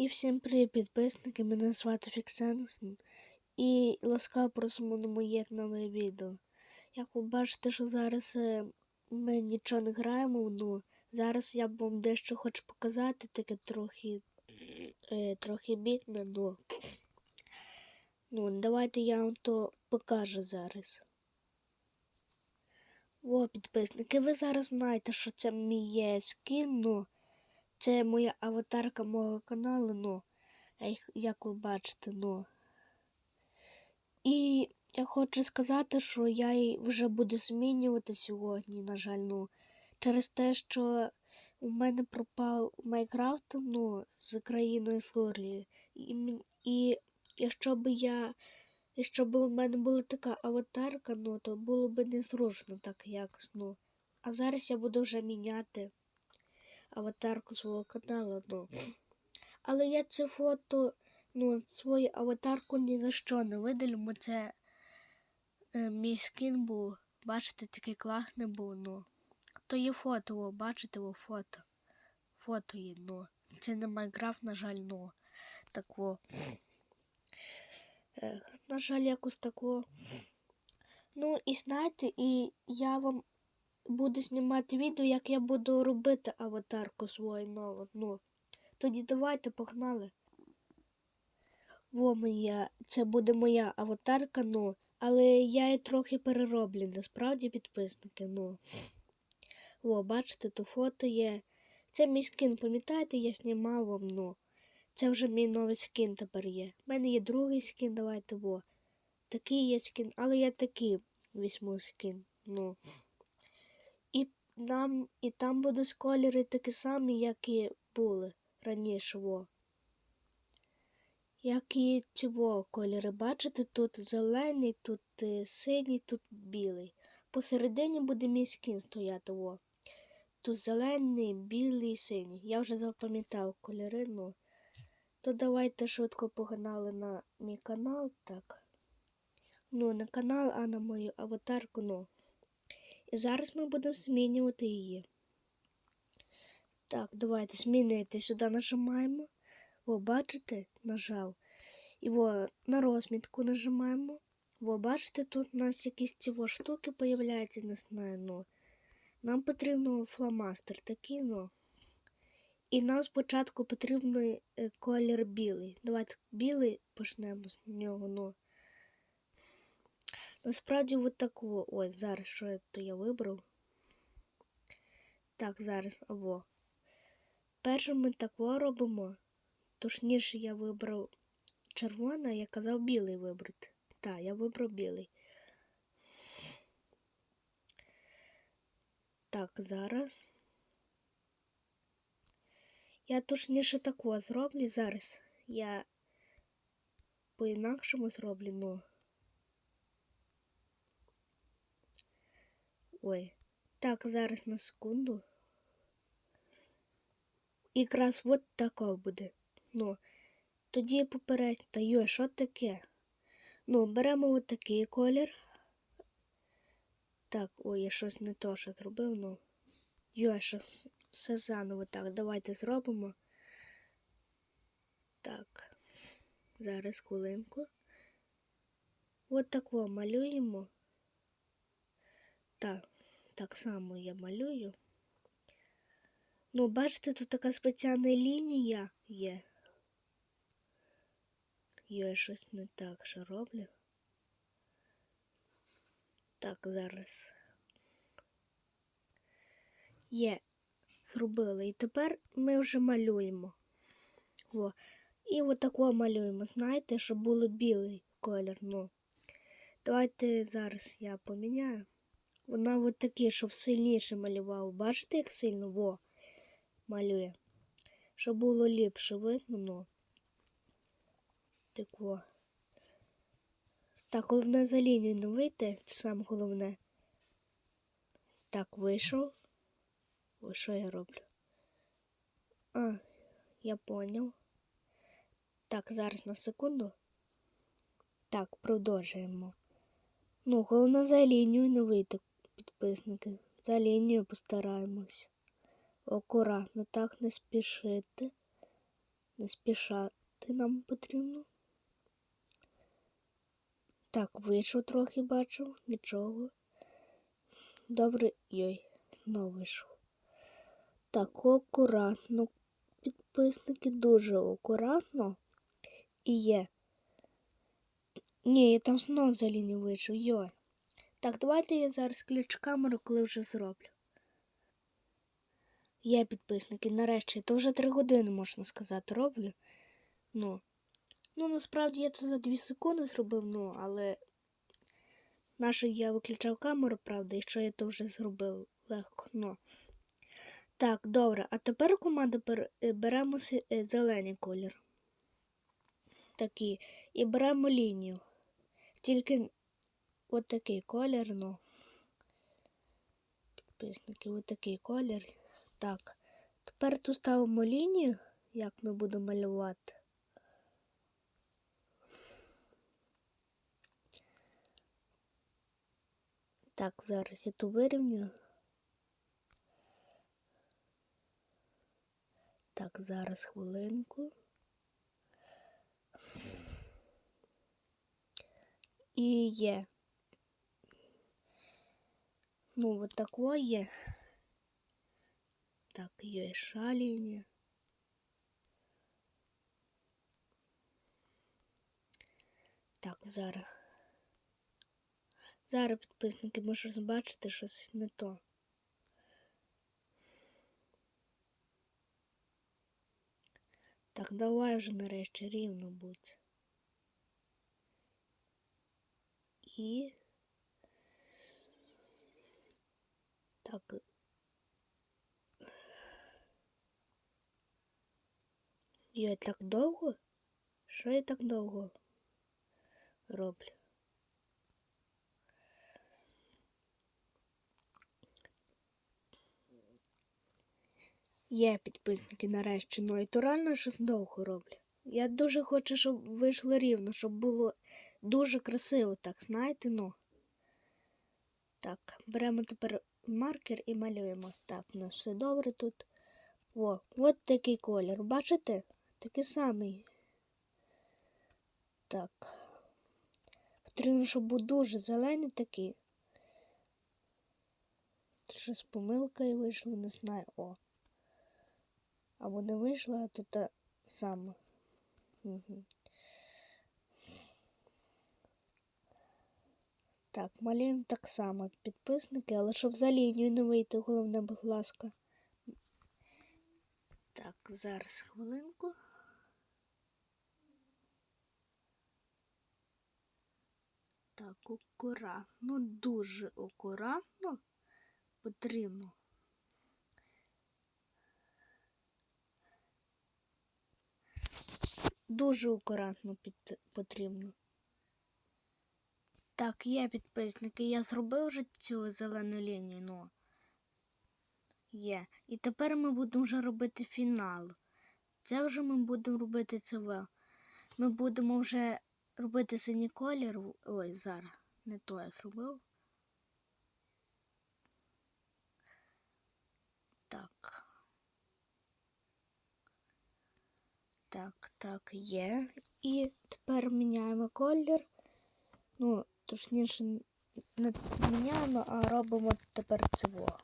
І всім привіт, підписники! Мене звати Фіксенсон і ласкаво просимо на моє нове відео. Як ви бачите, що зараз е, ми нічого не граємо, ну зараз я вам дещо хочу показати, таке трохи е, трохи бідне, ну, ну давайте я вам то покажу зараз. О, підписники, ви зараз знаєте, що це мій є скін, ну. Це моя аватарка мого каналу, ну, як- як ви бачите, ну. І я хочу сказати, що я її вже буду змінювати сьогодні, на жаль, ну, через те, що у мене пропав Майнкрафт, ну, з країною історії. І, і якщо б я, якщо б у мене була така аватарка, ну, то було б незручно так якось, ну. А зараз я буду вже міняти аватарку свого каналу. Ну. Але я це фото, ну, свою аватарку ні за що не видалю, бо це е, мій скін був. Бачите, такий класний був, ну. То є фото, о, бачите, о, фото. Фото є, ну. Це не Майнкрафт, на жаль, ну. Тако. Е, на жаль, якось тако. Ну, і знаєте, і я вам буду знімати відео, як я буду робити аватарку свою нову. Ну, тоді давайте погнали. Во моя, це буде моя аватарка, ну, але я її трохи перероблю, насправді підписники, ну. О, бачите, то фото є. Це мій скін, пам'ятаєте, я знімав вам, ну. Це вже мій новий скін тепер є. У мене є другий скін, давайте, во. Такий є скін, але я такий візьму скін, ну. Нам і там будуть кольори такі самі, як і були раніше. Во. Як і во кольори. Бачите, тут зелений, тут е, синій, тут білий. Посередині буде мій скін стояти. Во. Тут зелений, білий, синій. Я вже запам'ятав кольори, ну. То давайте швидко погнали на мій канал, так. Ну, не канал, а на мою аватарку, ну. І зараз ми будемо змінювати її. Так, давайте змінити. Сюди нажимаємо. О, бачите? Нажав. Во, на розмітку нажимаємо. Во, бачите, тут у нас якісь ці штуки появляються, не знаю, ну. Нам потрібно фломастер такий, ну. І нам спочатку потрібен колір білий. Давайте білий почнемо з нього, ну. Насправді от такого. Ой, зараз що то я вибрав. Так, зараз або. Перше ми такого робимо. Точніше, я вибрав червоне, я казав білий вибрати. Так, я вибрав білий. Так, зараз. Я точніше такого зроблю. Зараз я по-інакшому зроблю, ну. Ой. Так, зараз на секунду. Якраз от тако буде. Ну, тоді попередньо. Та йой, що таке? Ну, беремо от колір. Так, ой, я щось не то що зробив, ну. Йой, щось все заново. Так, давайте зробимо. Так. Зараз хвилинку. От тако малюємо. Так, так само я малюю. Ну, бачите, тут така спеціальна лінія є. Я щось не так що роблю. Так, зараз. Є, зробили. І тепер ми вже малюємо. О. І отако малюємо. Знаєте, щоб було білий колір. Ну. Давайте зараз я поміняю. Вона от такі, щоб сильніше малював. Бачите, як сильно во малює. Щоб було ліпше видно. Так во. Так, головне за лінію не вийти, це саме головне. Так, вийшов. Ось що я роблю? А, я поняв. Так, зараз на секунду. Так, продовжуємо. Ну, головне за лінію не вийти, підписники. За лінію постараємось. Акуратно, так не спішити. Не спішати нам потрібно. Так, вийшов трохи бачив, нічого. Добре, йой, знову вийшов. Так, акуратно, підписники, дуже акуратно. І є. Ні, я там знову взагалі не вийшов, йой. Так, давайте я зараз ключ камеру, коли вже зроблю. Є підписники, нарешті, то вже три години, можна сказати, роблю. Ну, ну насправді я це за дві секунди зробив, ну, але нашу я виключав камеру, правда, і що я то вже зробив легко. ну. Так, добре, а тепер команда е, беремо е, зелений колір. Такий. І беремо лінію. Тільки от такий колір, ну. Підписники, от такий колір. Так. Тепер тут ставимо лінію, як ми будемо малювати. Так, зараз я ту вирівню. Так, зараз хвилинку. І є. Ну, вот такое. Так, є ще лінія. Так, зараз. Зараз підписники можуть побачити щось не то. Так, давай вже нарешті рівно будь. І. Так. Я так довго? Що я так довго роблю? Є підписники нарешті, ну і то реально щось довго роблю. Я дуже хочу, щоб вийшло рівно, щоб було дуже красиво, так, знаєте, ну. Так, беремо тепер маркер і малюємо. Так, у нас все добре тут. О, от такий колір. Бачите? Такий самий. Так. Потрібно, щоб був дуже зелений такий. Щось помилкою вийшло, не знаю. О. Або не вийшло, а тут саме. Угу. Так, малюємо так само підписники, але щоб за лінію не вийти, головне, будь ласка. Так, зараз хвилинку. Так, акуратно, дуже акуратно потрібно. Дуже акуратно потрібно. Так, є підписники. Я зробив вже цю зелену лінію, ну. Є. І тепер ми будемо вже робити фінал. Це вже ми будемо робити ЦВ. Ми будемо вже робити синій колір. Ой, зараз. Не то я зробив. Так. Так, так, є. І тепер міняємо колір. Ну, точніше, не міняємо, а робимо тепер цього.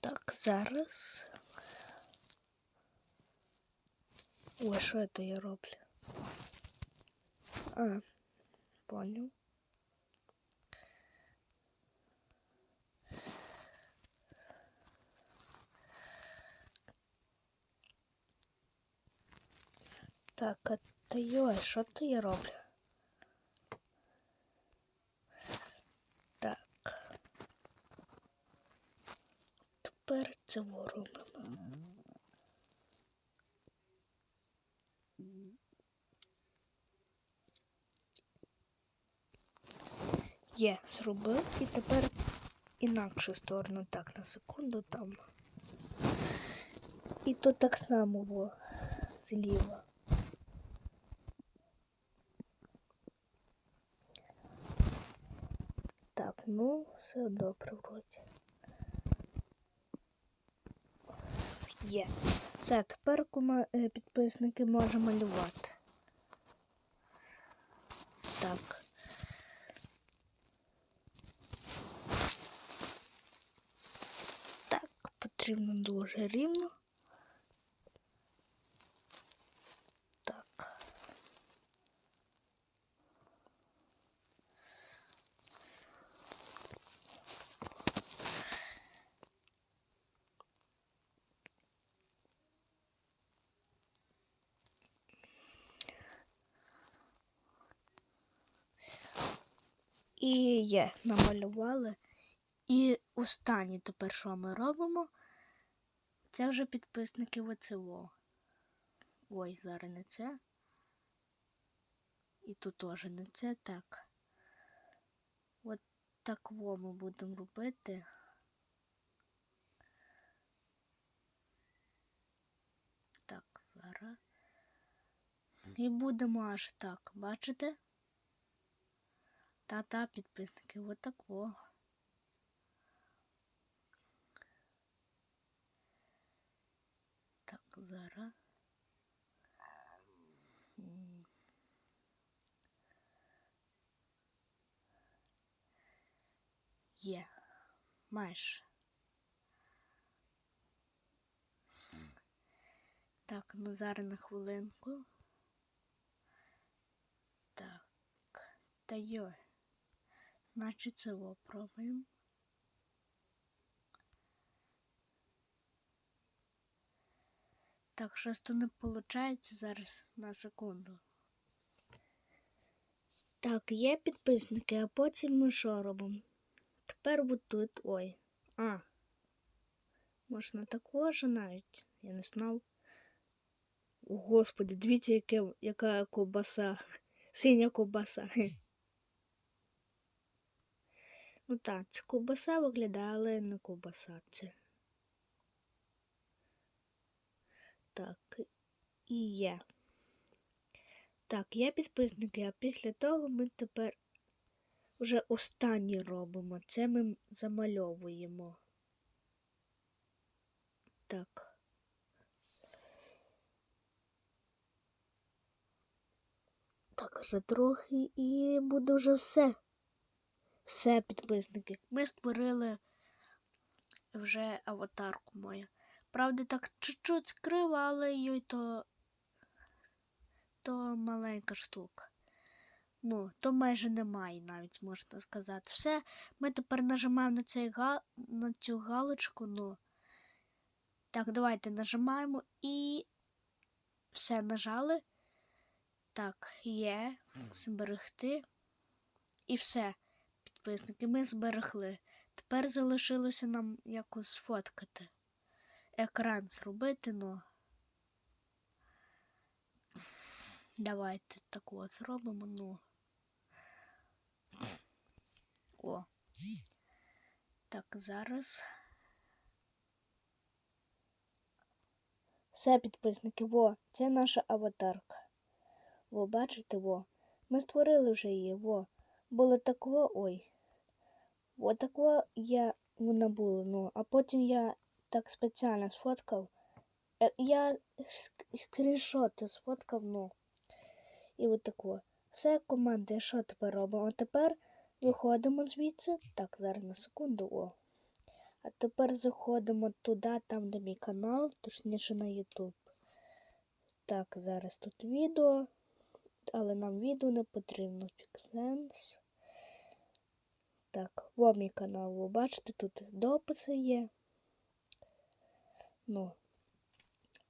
Так, зараз. Ой, що це я роблю? А, понял. Так, а та йой, що то я роблю? Так. Тепер це робимо. Є, зробив і тепер інакшу сторону. Так, на секунду там. І тут так само було зліва. Ну, все добре вроді. Є. Все, тепер кума, е, підписники може малювати. Так. Так, потрібно дуже рівно. І є, намалювали. І останнє тепер, що ми робимо, це вже підписники ВЦО. Ой, зараз не це. І тут теж не це так. От так во ми будемо робити. Так, зараз. І будемо аж так, бачите? Та-та, підписники, от так во. Так, зараз. Є. Майже. Так, ну зараз на хвилинку. Так. Та йой. Значить, це пробуємо. Так, щось то не виходить зараз на секунду. Так, є підписники, а потім ми що робимо? Тепер от тут. Ой. А. Можна також навіть. Я не знав. О, Господи, дивіться, яке, яка ковбаса. Синя ковбаса. Ну так, це ковбаса виглядає, але не ковбаса це. Так, і є. Так, є підписники, а після того ми тепер вже останнє робимо. Це ми замальовуємо. Так. Так, вже трохи і буде вже все. Все, підписники. Ми створили вже аватарку мою. Правда, так чуть-чуть криво, але їй то, то маленька штука. Ну, то майже немає навіть, можна сказати. Все, ми тепер нажимаємо на, цей га... на цю галочку. Ну. Так, давайте нажимаємо і все нажали. Так, є, зберегти. І все, підписники, ми зберегли. Тепер залишилося нам якось сфоткати. Екран зробити, ну. Давайте так от зробимо, ну. О. Так, зараз. Все, підписники, во, це наша аватарка. Во, бачите, во. Ми створили вже її, во. Було такого, ой. Во такого я вона була, ну, а потім я так спеціально сфоткав. Е, Я ск- скріншоти сфоткав, ну. І от тако. Все, команди, що тепер робимо? А тепер виходимо звідси. Так, зараз на секунду, о. А тепер заходимо туди, там, де мій канал, точніше на YouTube. Так, зараз тут відео. Але нам відео не потрібно. Pixels. Так, во мій канал, ви бачите, тут дописи є. Ну,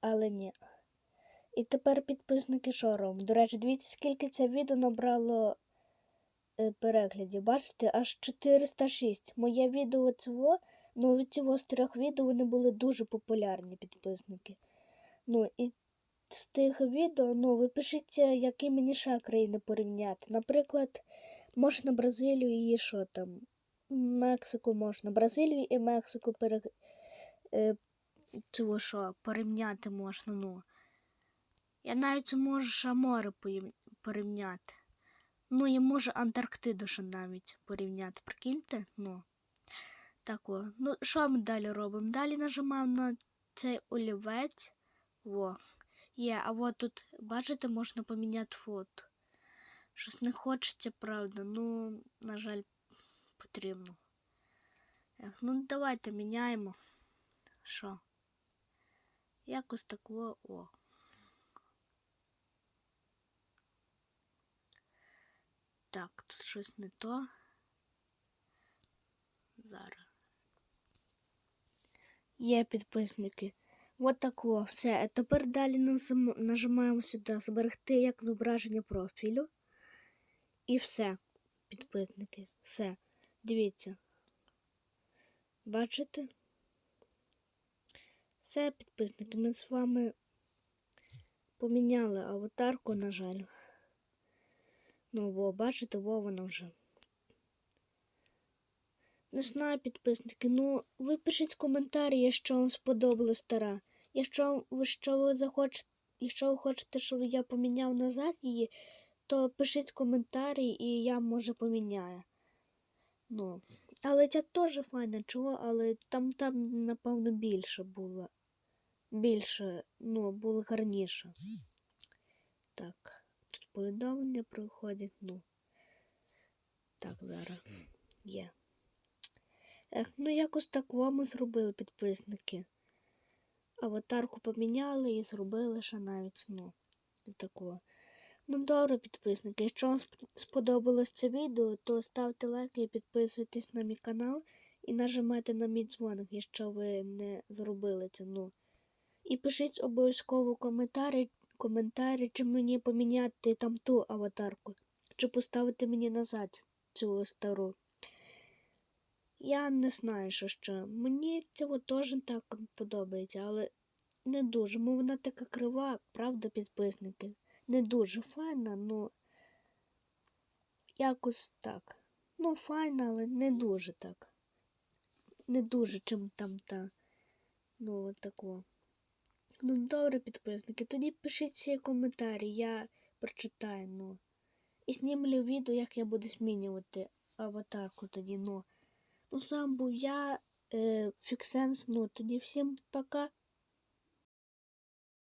але ні. І тепер підписники що робимо? До речі, дивіться, скільки це відео набрало е, переглядів. Бачите, аж 406. Моє відео цього, ну від цього з трьох відео вони були дуже популярні підписники. Ну, і з тих відео, ну, ви пишіть, які мені ще країни порівняти. Наприклад, можна Бразилію і що там? Мексику можна. Бразилію і Мексику пере... е, цього що, порівняти можна, ну. Я навіть можу Шамори порівняти. Ну, я можу Антарктиду ще навіть порівняти. Прикиньте? Ну. Так о. Ну, що ми далі робимо? Далі нажимаємо на цей олівець. Во. Є, а от тут, бачите, можна поміняти фото. Щось не хочеться, правда. Ну, на жаль, потрібно. Ну давайте міняємо. Що? Якось такого о. Так, тут щось не то. Зараз. Є підписники. От тако. Все. А тепер далі нажимаємо сюди зберегти як зображення профілю. І все, підписники. Все. Дивіться. Бачите? Все, підписники, ми з вами поміняли аватарку, на жаль. Ну, во, бачите, во вона вже. Не знаю, підписники. Ну, ви пишіть коментарі, якщо вам сподобалась стара. Якщо ви що ви захочете, якщо ви хочете, щоб я поміняв назад її, то пишіть коментарі і я може поміняю. Ну, але ця теж файна, чого, але там там, напевно, більше було. Більше, ну, було гарніше. Так, тут повідомлення проходять, ну. Так, зараз є. Ну якось так ми зробили підписники. Аватарку поміняли і зробили ще навіть, ну, і такого. Ну, добре, підписники. Якщо вам сподобалось це відео, то ставте лайки і підписуйтесь на мій канал і нажимайте на мій дзвоник, якщо ви не зробили це. Ну. І пишіть обов'язково коментарі, коментарі, чи мені поміняти там ту аватарку, чи поставити мені назад цю стару. Я не знаю, що ще. Мені цього теж так подобається, але не дуже. Бо вона така крива, правда, підписники. Не дуже файна, ну якось так. Ну, файна, але не дуже так. Не дуже, чим там та. Ну, от тако. Ну, добре, підписники. Тоді пишіть свої коментарі, я прочитаю, ну. І знімлю відео, як я буду змінювати аватарку тоді. Ну, сам був я, е, Фіксенс, ну, тоді всім пока.